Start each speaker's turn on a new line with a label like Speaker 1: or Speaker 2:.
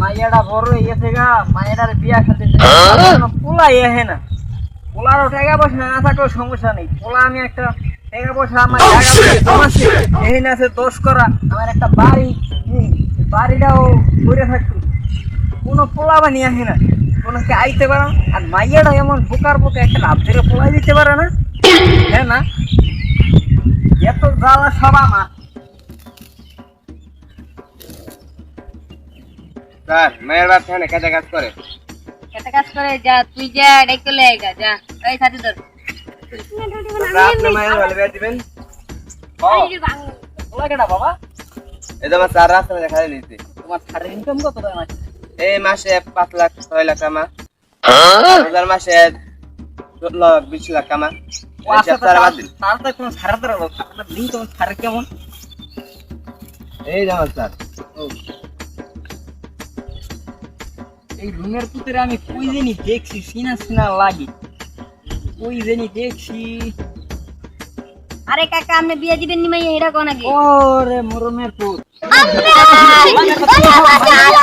Speaker 1: মাইয়াটা বড় হয়ে গেছে গা মাইয়াটার বিয়া খাতে পোলা এহে না। পোলারও টাকা পয়সা না থাকলেও সমস্যা নেই। পোলা আমি একটা টাকা পয়সা আমার জায়গা জমাচ্ছি। এখানে আছে দোষ করা আমার একটা বাড়ি বাড়িটাও করে থাকতো কোনো পোলা বানিয়ে আসে না। কোনো কে আইতে পারে না। আর মাইয়াটা এমন বোকার বোকা একটা লাভ থেকে পোলাই দিতে পারে না। হ্যাঁ না? এত জ্বালা সব আমার।
Speaker 2: স্যার মেয়ের বাপ এখানে কাজে কাজ করে।
Speaker 3: একটা কাজ করে যা তুই যা ডেকে লে গা যা এই সাথে ধর।
Speaker 2: আপনি মায়ের ভালো বিয়ে দিবেন?
Speaker 1: পোলা কেটা বাবা?
Speaker 2: এই রাস্তা দেখা
Speaker 1: তোমার সারের ইনকাম কত টাকা আছে
Speaker 2: এই মাসে পাঁচ লাখ ছয় লাখ কামা হাজার মাসে বিশ লাখ কামা
Speaker 1: ও আচ্ছা,
Speaker 2: এই
Speaker 1: এই রুমের ভিতরে আমি কই জানি দেখছি সিনা সিনা লাগি। কই জানি দেখছি।
Speaker 3: আরে কাকা আপনি বিয়ে দিবেন নি মাইয়া? এটা কোন আগে?
Speaker 1: ওরে মরমের পুত।
Speaker 3: আল্লাহ!